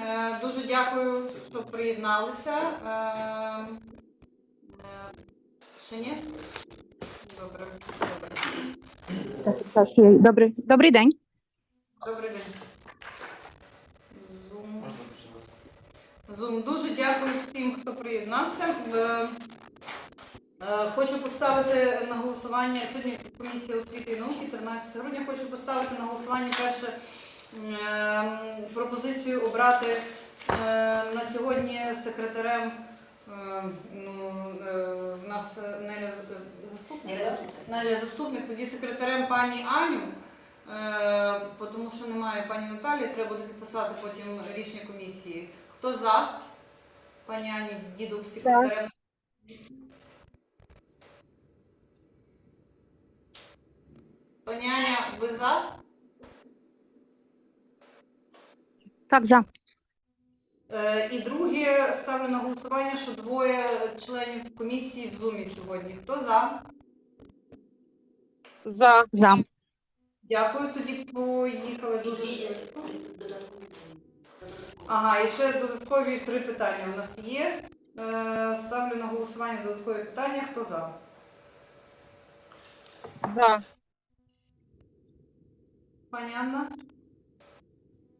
Е, Дуже дякую, що приєдналися. Е, Ще ні? Добре. Добре. Добрий, добрий день. Добрий день. Zoom. Zoom. Дуже дякую всім, хто приєднався. Е, Хочу поставити на голосування сьогодні комісія освіти і науки, 13 грудня. Хочу поставити на голосування перше пропозицію обрати е, на сьогодні секретарем. е, Ну, е, в нас Неля заступник. Неля? Неля заступник, тоді секретарем пані Аню. Е, тому що немає пані Наталі, треба буде підписати потім рішення комісії. Хто за? Пані Ані, діду секретарем. Пані Аня, ви за? Так, за. Е, і друге, ставлю на голосування, що двоє членів комісії в зумі сьогодні. Хто за? За. За. Дякую, тоді поїхали дуже швидко. Ага, і ще додаткові три питання у нас є. Е, ставлю на голосування додаткові питання. Хто за? За. Пані Анна?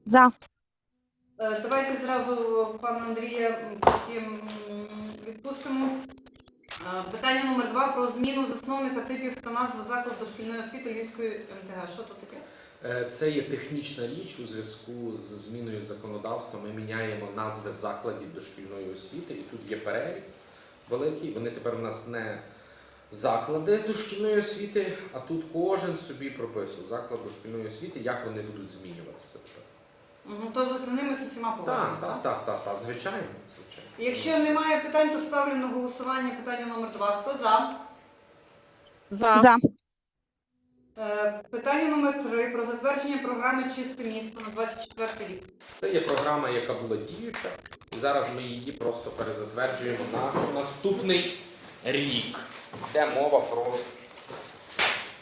За. Е, Давайте зразу пана Андрія потім відпустимо. Е, Питання номер два про зміну засновника типів та назв закладу дошкільної освіти Львівської МТГ. Що то таке? Е, Це є технічна річ у зв'язку з зміною законодавства. Ми міняємо назви закладів дошкільної освіти, і тут є перелік великий. Вони тепер у нас не заклади дошкільної освіти, а тут кожен собі прописував заклад дошкільної освіти, як вони будуть змінюватися. Мгм, То з основними з усіма Так, так, так, так, так, звичайно, звичайно. Якщо немає питань, то ставлю на голосування питання номер два. Хто за? За. За. Е, Питання номер три про затвердження програми Чисте місто на 24 рік. Це є програма, яка була діюча, і зараз ми її просто перезатверджуємо на наступний рік. Йде мова про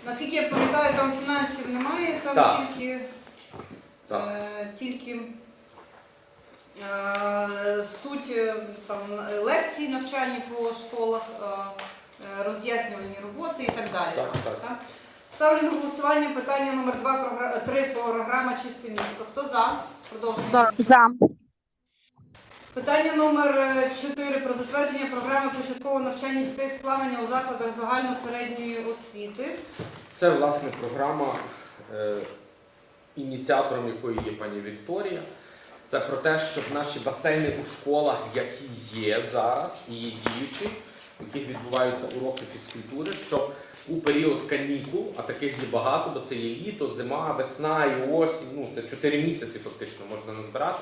Наскільки я пам'ятаю, там фінансів немає, там Так. тільки, так. е, тільки е, суть е, там, лекцій навчальні по школах, роз'яснювальні роботи і так далі. Так, так. Так? Ставлю на голосування питання номер 2, 3 програма Чисте місто. Хто за? Продовжуємо. За. За. Питання номер 4 про затвердження програми початкового навчання дітей з плавання у закладах загально-середньої освіти. Це власне програма, ініціатором якої є пані Вікторія. Це про те, щоб наші басейни у школах, які є зараз і є діючі, в яких відбуваються уроки фізкультури, щоб у період канікул, а таких є багато, бо це є літо, зима, весна і осінь, ну це 4 місяці фактично можна назбирати,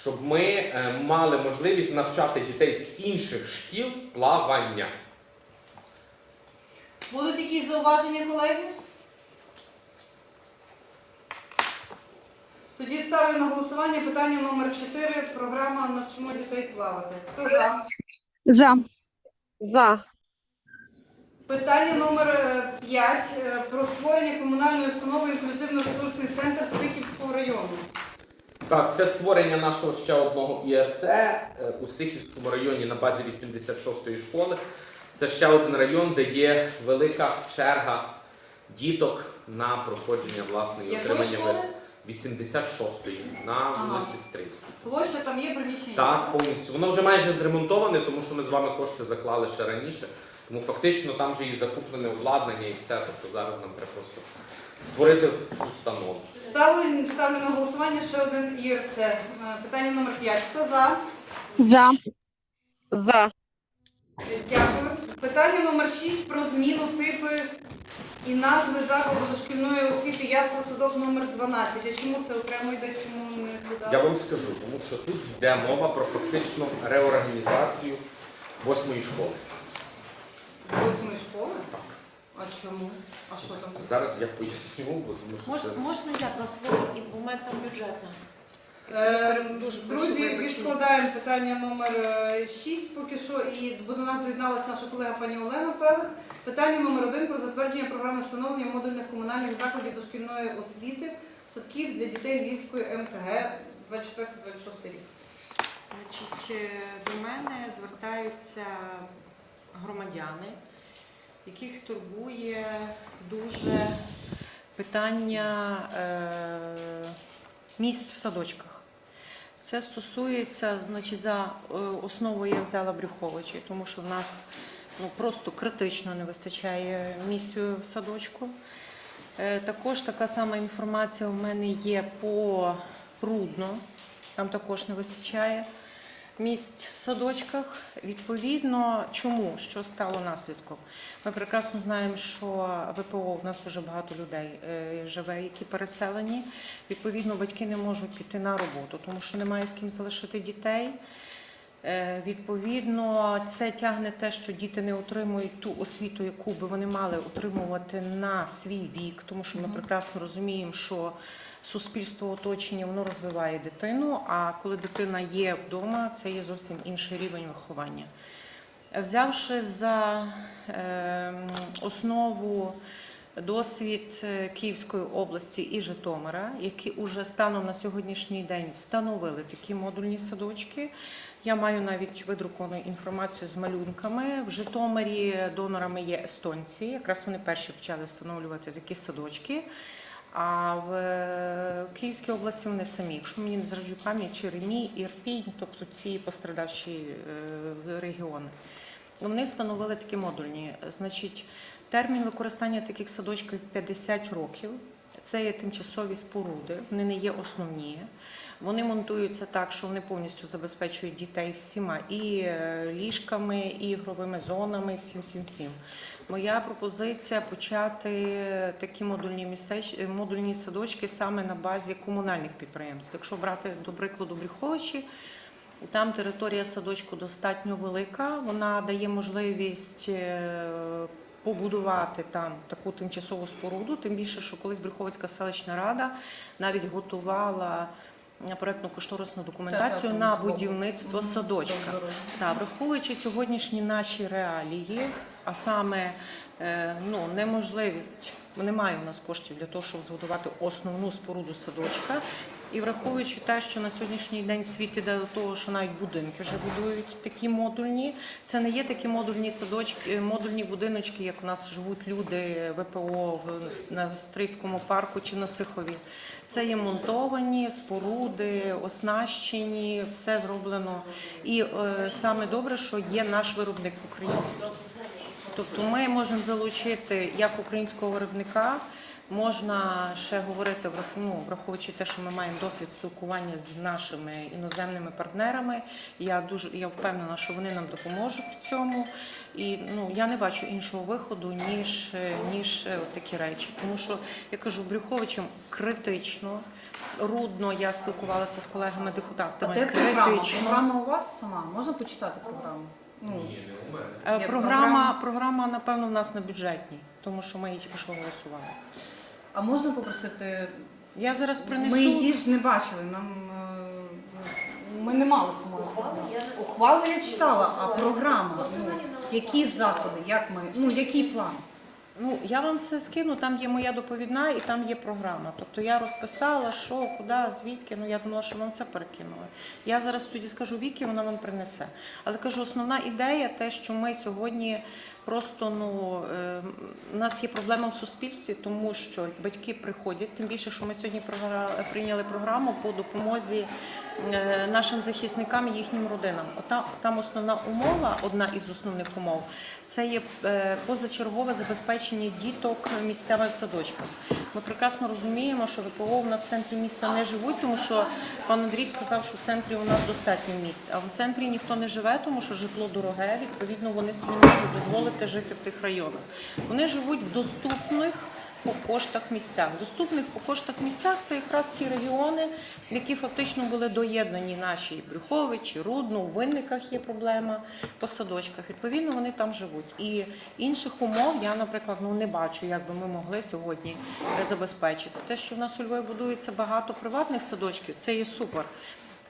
щоб ми е, мали можливість навчати дітей з інших шкіл плавання. Будуть якісь зауваження, колеги? Тоді ставлю на голосування питання номер 4 програма Навчимо дітей плавати. Хто за? За. За. Питання номер 5 про створення комунальної установи інклюзивно-ресурсний центр Сихівського району. Так, це створення нашого ще одного ІРЦ е, у Сихівському районі на базі 86-ї школи. Це ще один район, де є велика черга діток на проходження власне і Якої отримання школи? Виз- 86-ї на Ага. вулиці Стрийській. Площа там є приміщення? Так, повністю. Воно вже майже зремонтоване, тому що ми з вами кошти заклали ще раніше. Тому фактично там вже і закуплене обладнання і все. Тобто зараз нам треба просто створити установу. Ставлю, ставлю на голосування ще один ІРЦ. Е, Питання номер 5. Хто за? За. За. Дякую. Питання номер 6 про зміну типи і назви закладу дошкільної освіти ясла садок номер 12. А чому це окремо йде, чому не туди? Я вам скажу, тому що тут йде мова про фактичну реорганізацію восьмої школи. Восьмої школи? Так. А чому? А що там? Зараз я поясню, бо тому що Мож, це можна я про свою і бо в мене там бюджетна. Е, Друзі, відкладаємо питання номер 6 поки що, і до нас доєдналася наша колега пані Олена Пелих. Питання номер 1 про затвердження програми встановлення модульних комунальних закладів дошкільної освіти, садків для дітей Львівської МТГ 24-26 рік. Значить, е, до мене звертаються громадяни, яких турбує дуже питання е, місць в садочках. Це стосується, значить, за е, основу я взяла Брюховичі, тому що в нас ну, просто критично не вистачає місць в садочку. Е, Також така сама інформація у мене є по Рудно, там також не вистачає місць в садочках. Відповідно, чому? Що стало наслідком? Ми прекрасно знаємо, що ВПО у нас дуже багато людей е, живе, які переселені. Відповідно, батьки не можуть піти на роботу, тому що немає з ким залишити дітей. Е, Відповідно, це тягне те, що діти не отримують ту освіту, яку би вони мали отримувати на свій вік, тому що ми прекрасно розуміємо, що суспільство оточення воно розвиває дитину. А коли дитина є вдома, це є зовсім інший рівень виховання. Взявши за ем, основу досвід е, Київської області і Житомира, які уже станом на сьогоднішній день встановили такі модульні садочки. Я маю навіть видруковану інформацію з малюнками. В Житомирі донорами є естонці. Якраз вони перші почали встановлювати такі садочки. А в е, Київській області вони самі, якщо мені не зраджує пам'ять, Черемій, Ірпінь, тобто ці пострадавші е, регіони. Вони встановили такі модульні. Значить, термін використання таких садочків 50 років. Це є тимчасові споруди, вони не є основні. Вони монтуються так, що вони повністю забезпечують дітей всіма і е, ліжками, і ігровими зонами, всім всім всім. Моя пропозиція почати такі модульні містеч... модульні садочки саме на базі комунальних підприємств. Якщо брати до прикладу Брюховичі, там територія садочку достатньо велика. Вона дає можливість е, побудувати там таку тимчасову споруду. Тим більше, що колись Брюховицька селищна рада навіть готувала проектно кошторисну документацію на будівництво садочка. Та враховуючи сьогоднішні наші реалії, а саме е, ну, неможливість, немає у нас коштів для того, щоб збудувати основну споруду садочка. І враховуючи те, що на сьогоднішній день світ іде до того, що навіть будинки вже будують такі модульні. Це не є такі модульні садочки, е, модульні будиночки, як у нас живуть люди ВПО на Стрийському парку чи на Сихові. Це є монтовані споруди, оснащені, все зроблено. І е, саме добре, що є наш виробник український. Тобто ми можемо залучити як українського виробника, можна ще говорити, ну, враховуючи те, що ми маємо досвід спілкування з нашими іноземними партнерами. Я дуже я впевнена, що вони нам допоможуть в цьому. І ну я не бачу іншого виходу, ніж, ніж е, от такі речі. Тому що я кажу, Брюховичем критично. Рудно я спілкувалася з колегами-депутатами. де програма? Програма у вас сама? Можна почитати програму? Ну, Ні, не у мене. Е, Є Програма, програма. програма, напевно, в нас на бюджетній, тому що ми її тільки що голосували. а можна попросити? Я зараз принесу. Ми її ж не бачили. Нам е, ми не мали самої Ухвалу програми. я не- Ухвалу я читала, а програма. Ну, Посилання на які заходи, як ми, ну який план? Ну, я вам все скину, там є моя доповідна і там є програма. Тобто я розписала, що, куди, звідки. Ну я думала, що вам все перекинули. Я зараз тоді скажу Вікі, вона вам принесе. Але кажу, основна ідея те, що ми сьогодні просто ну е, у нас є проблема в суспільстві, тому що батьки приходять, тим більше, що ми сьогодні прийняли програму по допомозі. Е, Нашим захисникам і їхнім родинам. Ота, там основна умова, одна із основних умов, це є е, позачергове забезпечення діток місцями в садочках. Ми прекрасно розуміємо, що ВПО у нас в центрі міста не живуть, тому що пан Андрій сказав, що в центрі у нас достатньо місць. А в центрі ніхто не живе, тому що житло дороге. Відповідно, вони собі не можуть дозволити жити в тих районах. Вони живуть в доступних. По коштах місцях. Доступних по коштах місцях це якраз ті регіони, які фактично були доєднані наші Брюховичі, Рудно, у Винниках є проблема по садочках. Відповідно, вони там живуть. І інших умов я, наприклад, ну не бачу, як би ми могли сьогодні забезпечити. Те, що в нас у Львові будується багато приватних садочків, це є супер.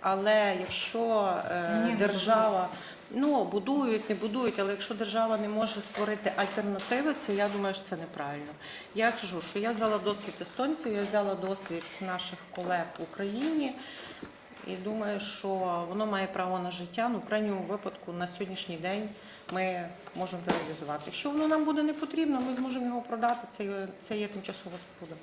Але якщо е, не держава ну будують, не будують, але якщо держава не може створити альтернативи, це я думаю, що це неправильно. Я кажу, що я взяла досвід естонців, я взяла досвід наших колег в Україні. і думаю, що воно має право на життя. Ну, в крайньому випадку на сьогоднішній день ми можемо реалізувати. Якщо воно нам буде не потрібно, ми зможемо його продати. Це, є- це є тимчасова споруда.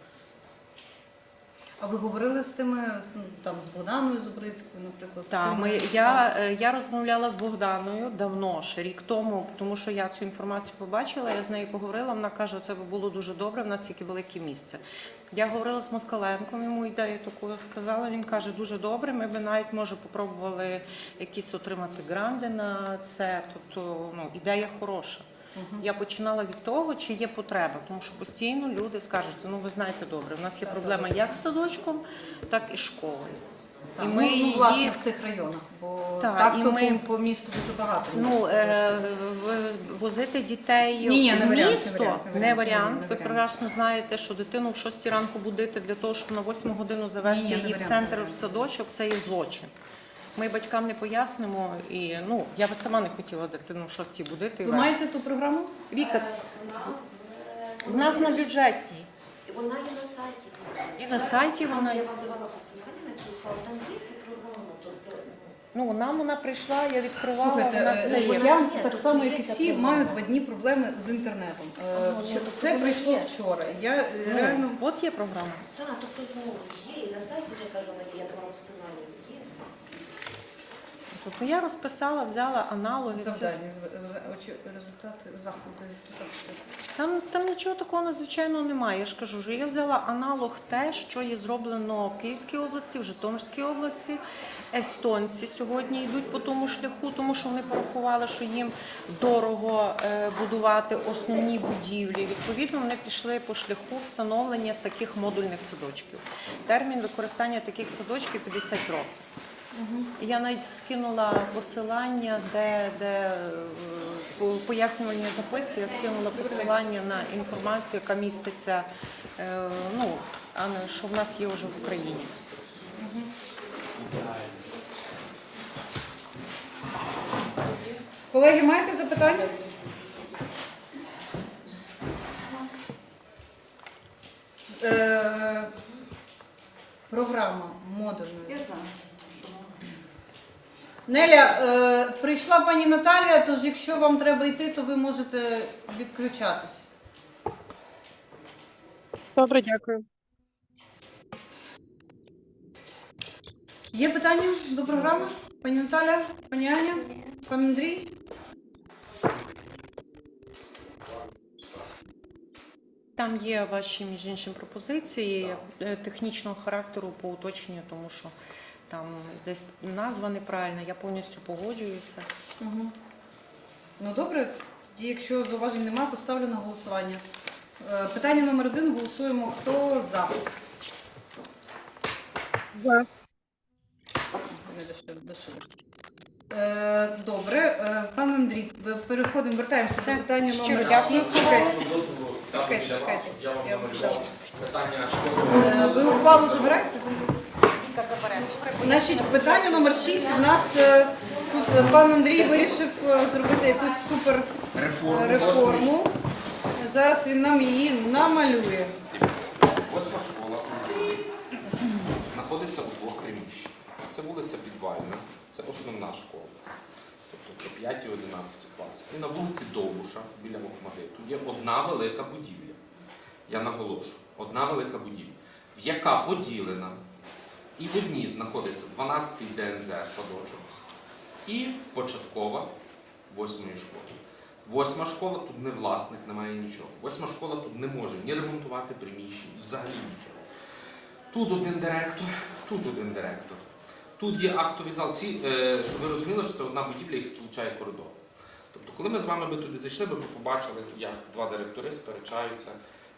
А ви говорили з тими з, ну, там з Богданою Зубрицькою, наприклад? з Так, тими, ми, я, е, я розмовляла з Богданою давно, ще рік тому, тому що я цю інформацію побачила, я з нею поговорила. Вона каже, це було дуже добре, в нас тільки велике місце. Я говорила з Москаленком, йому ідею таку сказала. Він каже, дуже добре. Ми би навіть може попробували якісь отримати гранди на це. Тобто, ну ідея хороша. Я починала від того, чи є потреба, тому що постійно люди скажуть, ну ви знаєте добре, у нас є проблема як з садочком, так і з школою. Так, і ну, ми ну, її- власне в тих районах, бо Так, так, і то ми- по, по місту дуже багато. Ну, е, возити дітей Ні, ні, не в варіант, місто не варіант, не не варіант, варіант. Ви прекрасно знаєте, що дитину в 6 ранку будити для того, щоб на 8 годину завести Ні, ні, не її в центр в садочок, це є злочин. Ми батькам не пояснимо, і ну я би сама не хотіла дитину в 6 будити. Ви вести. маєте ту програму? Віка, Вона, в нас на бюджетній. вона є на сайті. І на сайті вона. Я вам давала посилання на цю ухвалу, там є ця програма. Тобто, Ну нам вона прийшла, я відкривала, Слухайте, вона е, все є. я Ні, так само, як і всі, маю два дні проблеми з інтернетом. Е, Ага, ну, все воно прийшло є. вчора. Я е, Ну, реально От є програма. так, тобто ну, є і на сайті вже кажу, вона є, я давала посилання. Є. Тобто я розписала, взяла аналоги. завдання, результати так. Там, там нічого такого надзвичайного немає. Я ж кажу, що я взяла аналог те, що є зроблено в Київській області, в Житомирській області. Естонці сьогодні йдуть по тому шляху, тому що вони порахували, що їм дорого е, будувати основні будівлі. Відповідно, вони пішли по шляху встановлення таких модульних садочків. Термін використання таких садочків 50 років. Я навіть скинула посилання, де, де е, пояснювальні записи, я скинула посилання на інформацію, яка міститься, е, ну, що в нас є вже в Україні. Колеги, маєте запитання? Е, програма модульна. Я знаю. Неля, е, прийшла пані Наталія, тож якщо вам треба йти, то ви можете відключатись. Добре, дякую. Є питання до програми? Пані Наталя, пані Аня, пан Андрій? Там є ваші, між іншим, пропозиції е, технічного характеру по уточненню, тому що там десь назва неправильна, я повністю погоджуюся. Угу. Ну добре, тоді, якщо зауважень немає, то ставлю на голосування. Е, питання номер один голосуємо. Хто за? Не. Е, добре, е, пан Андрій, ви- переходимо, вертаємося до питання Щиро номер дякую. 6. Вашого дозволу сяду Чекайте, біля вас, чекайте. я вам Я намалював питання Е, ви ухвалу забираєте? Віка забере. Добре, Значить, питання номер 6. У нас е, тут е, пан Андрій вирішив е, зробити якусь супер е, Реформу. Зараз він нам її намалює. Дивіться, восьма школа у знаходиться у двох приміщеннях. Це вулиця Підвальна, це основна школа. Тобто це 5 і 11 класи. І на вулиці Довбуша біля Охмадиту є одна велика будівля. Я наголошую, одна велика будівля, в яка поділена, і в одній знаходиться 12-й ДНЗ садочок і початкова восьмої школи. Восьма школа тут не власник, немає нічого. Восьма школа тут не може ні ремонтувати приміщення, взагалі нічого. Тут один директор, тут один директор. Тут є актовий зал. Ці, е, щоб ви розуміли, що це одна будівля, яка сполучає коридор. Тобто, коли ми з вами би туди зайшли, б побачили, як два директори сперечаються,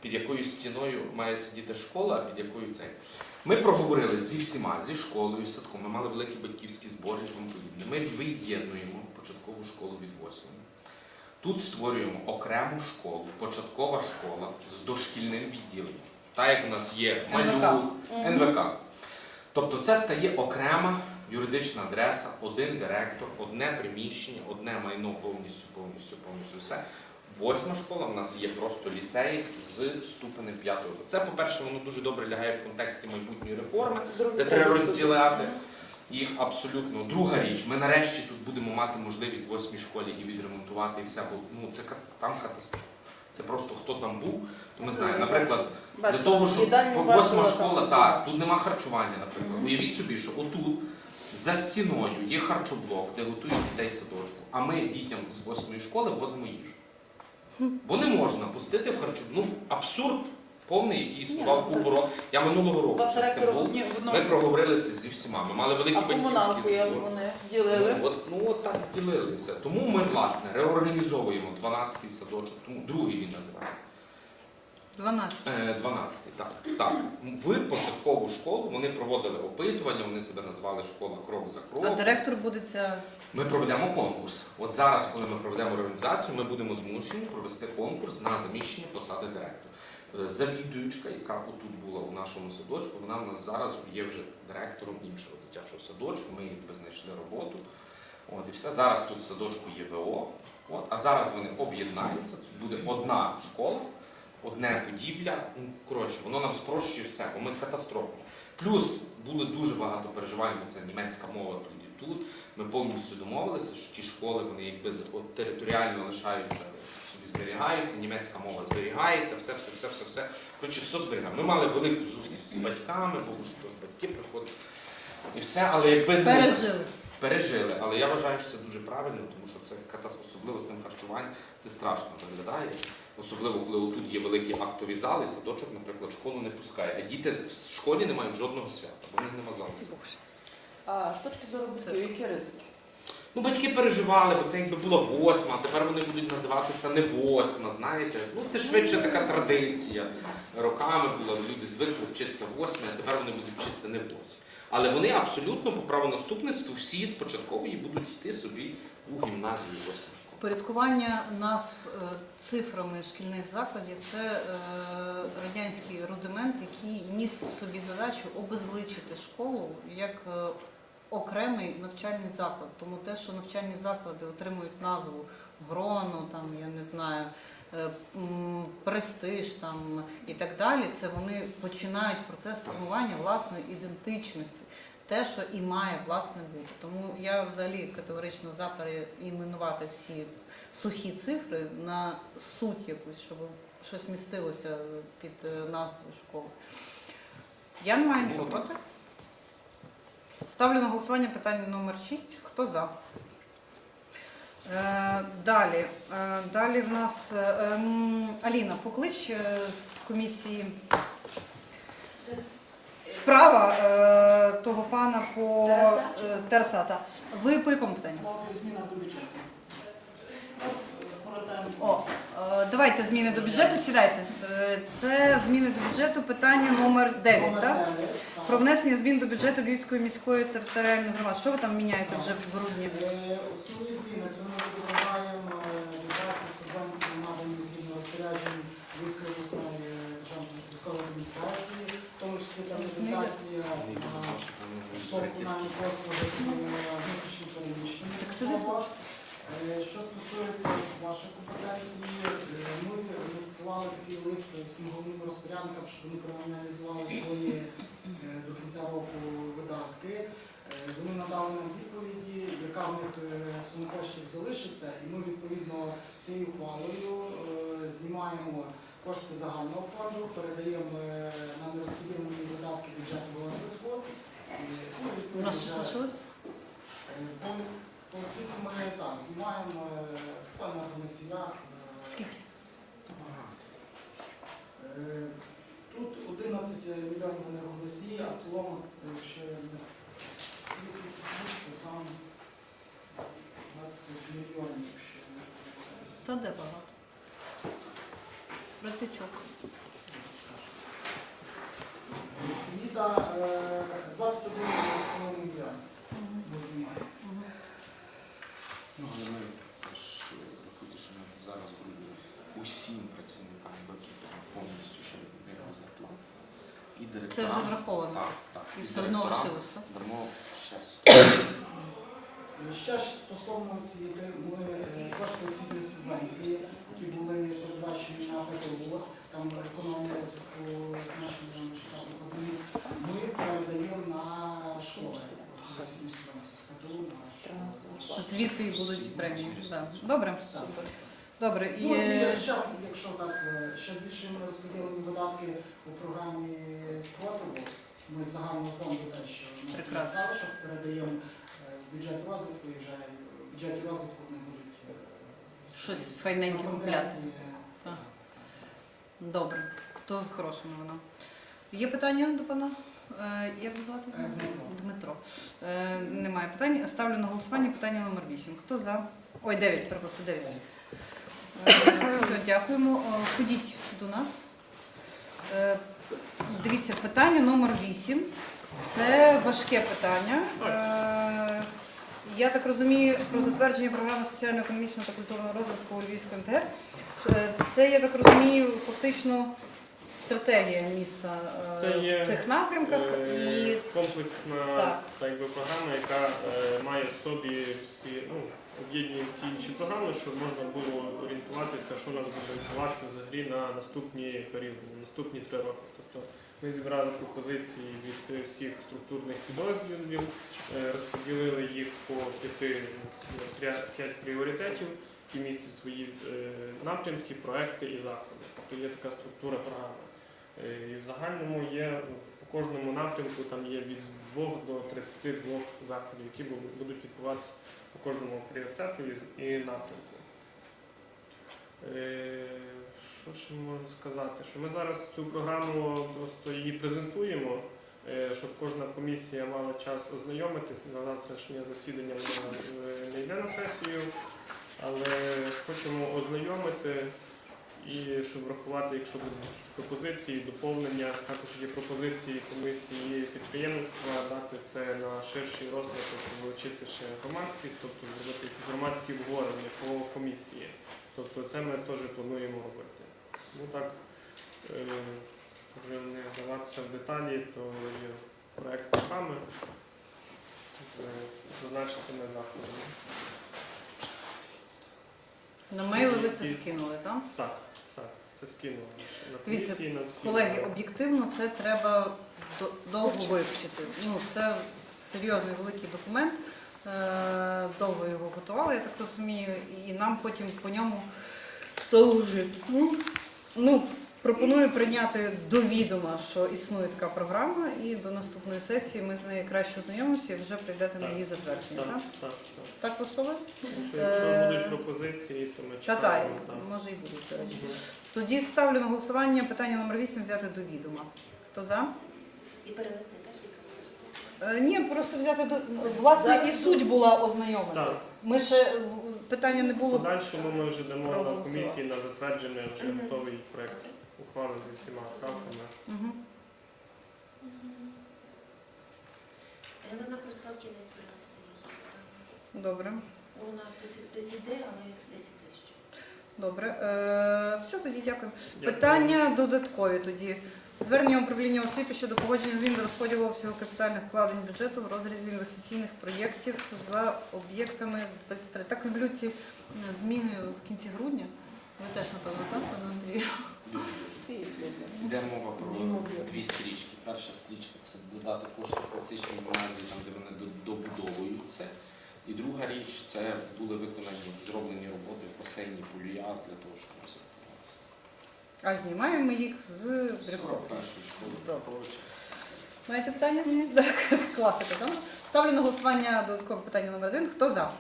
під якою стіною має сидіти школа, а під якою цей. Ми проговорили зі всіма, зі школою, з садком. Ми мали великі батьківські збори і тому подібне. Ми від'єднуємо початкову школу від восьмої. Тут створюємо окрему школу, початкова школа з дошкільним відділенням. Так як у нас є малюк, НВК. Тобто це стає окрема юридична адреса, один директор, одне приміщення, одне майно повністю, повністю, повністю все. Восьма школа в нас є просто ліцей з ступенем п'ятого. Це, по-перше, воно дуже добре лягає в контексті майбутньої реформи, де треба розділяти. їх абсолютно. Друга річ, ми нарешті тут будемо мати можливість в восьмій школі і відремонтувати і все, бо ну це там катастрофа. Це просто хто там був, то ми знаємо. Наприклад, для того, щоб восьма школа, так, тут нема харчування, наприклад. Уявіть собі, що отут за стіною є харчоблок, де готують дітей садочку, а ми дітям з восьмої школи возимо їжу. Бо не можна пустити в харчу. Ну, абсурд повний, який існував купу років. Я минулого року Ваш ще з цим був. в Ми проговорили це зі всіма. Ми мали великі А батьківські комуналку як збори. вони ділили? Ну, от, ну от так ділилися. Тому ми, власне, реорганізовуємо 12-й садочок, тому другий він називається. 12. Е, 12-й, так. так. В початкову школу вони проводили опитування, вони себе назвали школа крок за А кроком. директор буде ця. Ми проведемо конкурс. От зараз, коли ми проведемо реорганізацію, ми будемо змушені провести конкурс на заміщення посади директора. Е, Завідуючка, яка отут була у нашому садочку, вона в нас зараз є вже директором іншого дитячого садочку. Ми їй знайшли роботу. От і все. Зараз тут в садочку є ВО. От, а зараз вони об'єднаються. Тут буде одна школа, одне будівля. Ну, коротше, воно нам спрощує все, бо ми катастрофа. Плюс були дуже багато переживань, бо це німецька мова тут тут. Ми повністю домовилися, що ті школи вони якби от, територіально лишаються, собі зберігаються, німецька мова зберігається, все, все, все, все, все. Коротше, все зберігаємо. Ми мали велику зустріч з батьками, бо що батьки приходять. І все, але якби ну, Пережили. Пережили. Але я вважаю, що це дуже правильно, тому що це катастрофа, особливо з тим харчуванням, це страшно виглядає. Особливо, коли тут є великі актові зали, садочок, наприклад, школу не пускає. А діти в школі не мають жодного свята, бо в них нема залу. А з точки зору батьків, які ризики? Ну, батьки переживали, бо це якби була восьма, а тепер вони будуть називатися не восьма, знаєте. Ну це швидше така традиція. Роками була, люди звикли вчитися восьмі, а тепер вони будуть вчитися не восьмі. Але вони абсолютно по правонаступництву всі з початкової будуть йти собі у гімназію восьму. Порядкування назв е, цифрами шкільних закладів це е, радянський рудимент, який ніс собі задачу обезличити школу як е, окремий навчальний заклад. Тому те, що навчальні заклади отримують назву грону, там я не знаю. Е, Престиж там і так далі, це вони починають процес формування власної ідентичності, те, що і має власне бути. Тому я взагалі категорично за переіменувати всі сухі цифри на суть якусь, щоб щось містилося під е, назвою школи. Я не маю нічого проти. Ставлю на голосування питання номер 6. Хто за? Е, далі. Е, далі в нас е, ем, Аліна, поклич з комісії. Справа того пана по е, Ви по якому питанню? Зміна до бюджету. О, е, давайте зміни до бюджету, сідайте. Е, Це зміни до бюджету, питання номер 9, так? Про внесення змін до бюджету Львівської міської територіальної громади. Що ви там міняєте вже в грудні? Е, Основні зміни це ми відображаємо дотації субвенції надані згідно розпоряджень Львівської обласної е, державної військової адміністрації, в тому числі там є дотація на комунальні послуги внутрішньо переміщені Так сиди. особа. Е, Що стосується вашої компетенції, е, ми надсилали такий лист всім головним розпорядникам, щоб вони проаналізували свої е, до кінця року видатки. Е, Вони надали нам відповіді, яка в них е, сума коштів залишиться, і ми відповідно цією ухвалою знімаємо кошти загального фонду, передаємо на нерозподілені видатки бюджету. Е, ну, У нас що вже, залишилось? По, освіті ми так знімаємо хто на комісіях. Скільки? 11 мільйонів енергоносії, а в цілому, якщо то там 20 мільйонів, якщо я не помиляюся. Та де багато? Братичок. Освіта е, 21,5 мільйонів ми знімаємо. Ну, але ми теж е, що ми зараз грудні усім працівникам бекітом повністю ще зарплату. І Це вже враховано. Так, так. І все одно лишилось, так? Дамо ще 100. Е, Ще ж стосовно освіти, ми е, кошти освітньої субвенції, які були передбачені на ПТУ, там економія у зв'язку з нашим штатних одиниць, ми передаємо на школи. освітню з на Звідти і будуть премії. Да. Добре. Добре. І, Ну, і ще, якщо так, е, ще збільшуємо розподілені видатки у програмі спротиву, ми з загального фонду теж у нас є залишок передаємо е, в бюджет розвитку і вже в бюджеті розвитку вони будуть е, Щось файненьке купляти. Так. Добре, то хороша новина. Є питання до пана? Е, Як звати? Е, Дмитро. Дмитро. Е, Немає питань. Ставлю на голосування питання номер 8. Хто за? Ой, 9, перепрошую, 9. Все, дякуємо. Е, Ходіть до нас. Е, Дивіться, питання номер 8. Це важке питання. Е, Я так розумію, про затвердження програми соціально-економічного та культурного розвитку у Львівської МТГ. Е, Це, я так розумію, фактично стратегія міста Це є, в тих напрямках. І комплексна Так. так. якби, програма, яка має в собі всі, ну, об'єднує всі інші програми, щоб можна було орієнтуватися, що у нас буде відбуватися взагалі на наступні періоди, на наступні три роки. Тобто ми зібрали пропозиції від всіх структурних підрозділів, е, розподілили їх по п'яти п'ять пріоритетів, які містять свої е, напрямки, проекти і заходи. Тобто є така структура програми. Е, І в загальному є по кожному напрямку там є від 2 до 32 заходів, які будуть відбуватися по кожному пріоритету і напрямку. Е, Що ще можу сказати? Що ми зараз цю програму просто її презентуємо, е, щоб кожна комісія мала час ознайомитись на завтрашнє засідання е, не йде на сесію, але хочемо ознайомити і щоб врахувати, якщо будуть якісь пропозиції, доповнення, також є пропозиції комісії підприємництва дати це на ширший розгляд, тобто вилучити ще громадськість, тобто зробити якісь громадські обговорення по комісії. Тобто це ми теж плануємо робити. Ну так, е, щоб вже не вдаватися в деталі, то є проект програми з зазначеними заходами. На мейли ви це скинули, так? Так, так, це скинули на Дивіться, комісії, на всі. Колеги, об'єктивно це треба до- довго вивчити. Ну, це серйозний великий документ. Е, Довго його готували, я так розумію, і нам потім по ньому довго жити. Ну, ну, пропоную прийняти до відома, що існує така програма, і до наступної сесії ми з нею краще ознайомимося і вже прийдете на її затвердження. Так, Так, так, так. Якщо, Е, будуть пропозиції, то ми Та та чекаємо. може і будуть, до речі. Тоді ставлю на голосування питання номер 8 взяти до відома. Хто за? І перевести теж. Е, Ні, просто взяти до власне і суть була ознайомлена. Так, Ми ще питання не було. подальшому ми вже дамо на комісії на затвердження вже готовий проект ухвали зі всіма правками. Мгм. Вона просила в кінець перевести її. Добре, Вона десь- десь йде, але десь іде ще. добре. Е, все, тоді дякую. Дякую. Питання додаткові тоді. Звернення управління освіти щодо погодження змін до розподілу обсягу капітальних вкладень бюджету в розрізі інвестиційних проєктів за об'єктами 23. Так люблю ці е, зміни в кінці грудня. Ви теж, напевно, так, пане Андрію? Йде мова про дві стрічки. Перша стрічка це додати кошти класичній гімназії, там де вони добудовуються. І друга річ це були виконані зроблені роботи в басейні Полюя для того, щоб розвиватися. А знімаємо їх з Брюкова. 41 школи Добре. Маєте питання? Так, класика, так? Ставлю на голосування додаткове питання номер один. Хто за?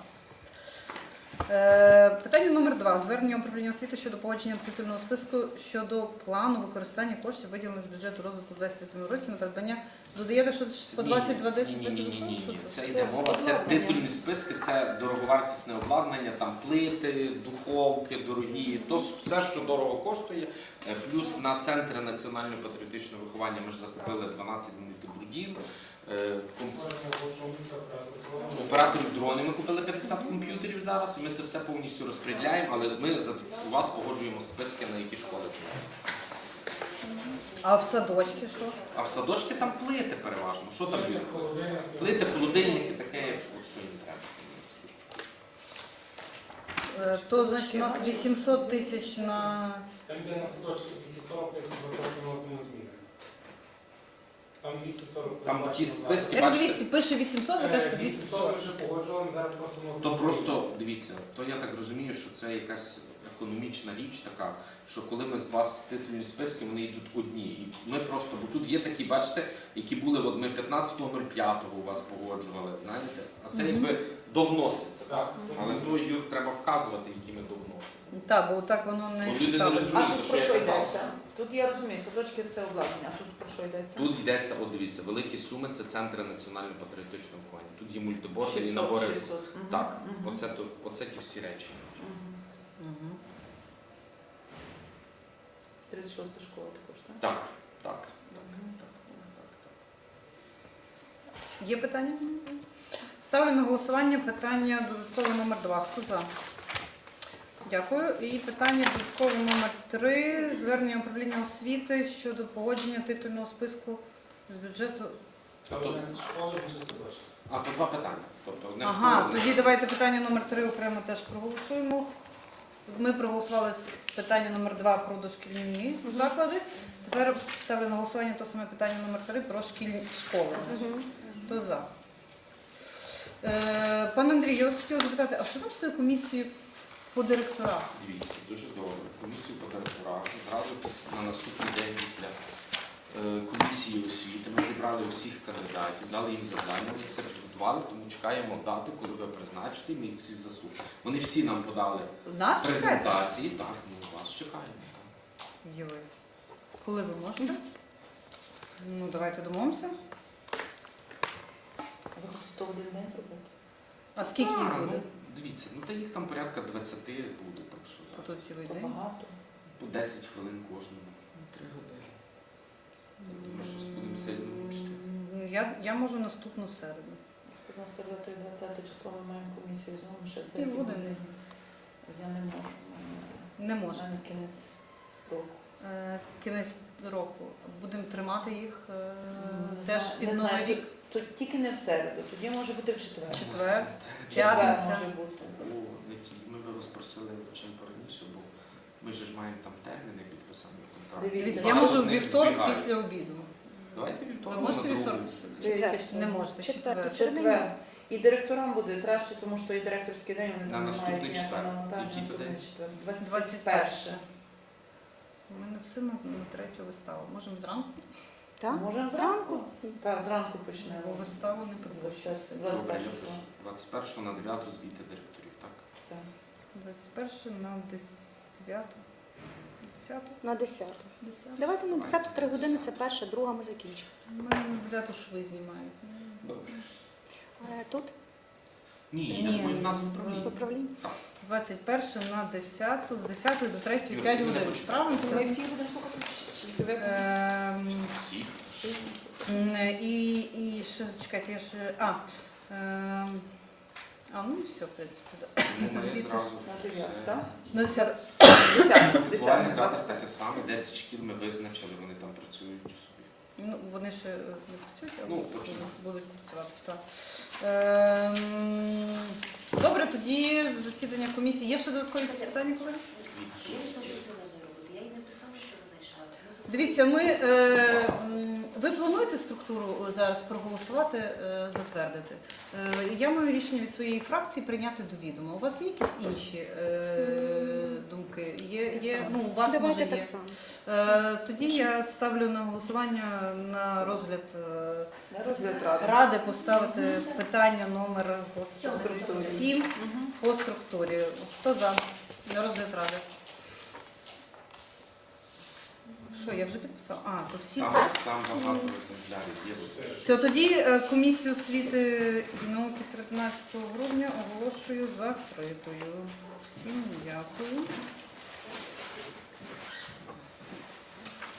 Е, питання номер два. Звернення управління освіти щодо погодження адміністративного списку щодо плану використання коштів, виділених з бюджету розвитку в 2023 році на придбання. Додаєте, що по 22 10 Ні, ні, ні, ні, ні. це? Йде мова, це титульні списки, це дороговартісне обладнання, там плити, духовки дорогі, то все, що дорого коштує. Е, Плюс на центри національного патріотичного виховання ми ж закупили 12 мультибрудів. Е, Операторів дрони ми купили 50 комп'ютерів зараз, і ми це все повністю розподіляємо, але ми за у вас погоджуємо списки, на які школи це. А в садочки що? А в садочки там плити переважно. Що там є? Плити, холодильники, таке, якщо от що їм треба. Е, То значить у нас 800 тисяч на Там, де на садочки 240 тисяч ми просто вносимо зміни. Там 240 Там ті списки, Як зараз. 200, пише 800, ви кажете Е, 240 240. вже погоджували, зараз просто вносимо. То просто дивіться, то я так розумію, що це якась економічна річ така, що коли ми з вас титульні списки, вони йдуть одні. І ми просто, бо тут є такі, бачите, які були, от ми 15.05 у вас погоджували, знаєте, а це якби довноситься, так? Це Але то Юр треба вказувати, які ми довносимо. Так, бо так воно не Бо люди не читали. А розуміють, що я що казав. йдеться? Тут я розумію, садочки це обладнання, а тут про що йдеться? Тут йдеться, от дивіться, великі суми це центри національно-патріотичного виховання. Тут є мультиборди і 600, набори. 600. Мгм, Так, мгм, оце, то, оце ті всі речі. мгм. Мгм. 36 школа також, так? Так, так. Мгм. Є питання? Ставлю на голосування питання додаткове номер 2. Хто за? Дякую. І питання додаткове номер 3. Звернення управління освіти щодо погодження титульного списку з бюджету. Це одне з школи, інше садочок. А то два питання. Тобто одне Ага, одне тоді давайте питання номер 3 окремо теж проголосуємо. Ми проголосували з питання номер 2 про дошкільні заклади. Тепер ставлю на голосування те саме питання номер 3 про шкільні школи. Хто за? Е, пане Андрій, я вас хотіла запитати, а що там з тою комісією по директорах? Дивіться, дуже добре. Комісію по директорах зразу на наступний день після е, комісії освіти ми зібрали усіх кандидатів, дали їм завдання, вони все підготували, тому чекаємо дати, коли ви призначите, ми їх всі засудимо. Вони всі нам подали Нас чекаєте? презентації. Так, ну вас чекаємо. Так. Коли ви можете? Ну, давайте домовимося. А ви хочете один день зробити? А скільки їх буде? Ну, дивіться, ну та їх там порядка 20 буде, так що зараз. Ото цілий То день. багато. По 10 хвилин кожному. Три години. Я думаю, що будемо сильно мучити. М, Я, я можу наступну середу. Наступна середа, то й 20 число ми маємо комісію знову ще це. Півгодини. Я не можу. Не можу. мене кінець року. Е, Кінець року. Будемо тримати їх е, Не теж під не новий рік. То тільки не в середу, тоді може бути в четвер. Четвер. П'ятниця. Четвер може бути. Ми би вас просили чим пораніше, бо ми ж маємо там терміни підписання контракту. Дивіться, я можу в вівторок після обіду. Давайте Ви вівторок. можете на другу. після обіду? Четвер. Не можете. Четвер. Четвер. Четвер. І директорам буде краще, тому що і директорський день вони На там не мають наступний ніякого четвер. навантаження. Який Наступний день? четвер. 21. 21. У мене все на, на третю виставу. Можемо зранку? Так? Може зранку? Так, зранку почнемо. Бо виставу не Щас, підпишуся. Добре, я 21 пишу. 21 на 9 звіти директорів, так? Так. 21 на 9. 10. На 10. 10. Давайте на 10 3 години, це перша, друга ми закінчимо. У мене на 9 шви знімають. Добре. Е, Тут, Ні, Ні, я думаю, в нас в управлінні. в управлінні. 21 на 10, з 10 до 3 Юра, 5 ти мене годин. Справимося? Ми всі будемо слухати. Ем, Всі. І, і ще зачекайте, я ще. А, ем, а ну і все, в принципі. Да. Тому ми Звіти. зразу. На 9, все. так? На 10. 10. Буквально 10. графік таке саме, 10 шкіл ми визначили, вони там працюють собі. Ну, вони ще е, не працюють, а Ну, будуть- точно. будуть працювати. Так. Ем, добре, тоді засідання комісії. Є ще додаткові якісь питання, колеги? Що їй написала, що вона йшла. Ми за це- Дивіться, ми е, ви плануєте структуру зараз проголосувати, е, затвердити. Е, я маю рішення від своєї фракції прийняти до відома. У вас є якісь інші е, думки? Є, є, ну, у вас може Давайте є. так само. Е, тоді я ставлю на голосування на розгляд е, На розгляд ради. ради поставити питання номер структурі. 7 Мгм. по структурі. Хто за? На розгляд ради. Що, я вже підписала? А, то всі. Там, там багато екземплярів є. Все, тоді е, комісію освіти і науки 13 грудня оголошую закритою. Всім дякую.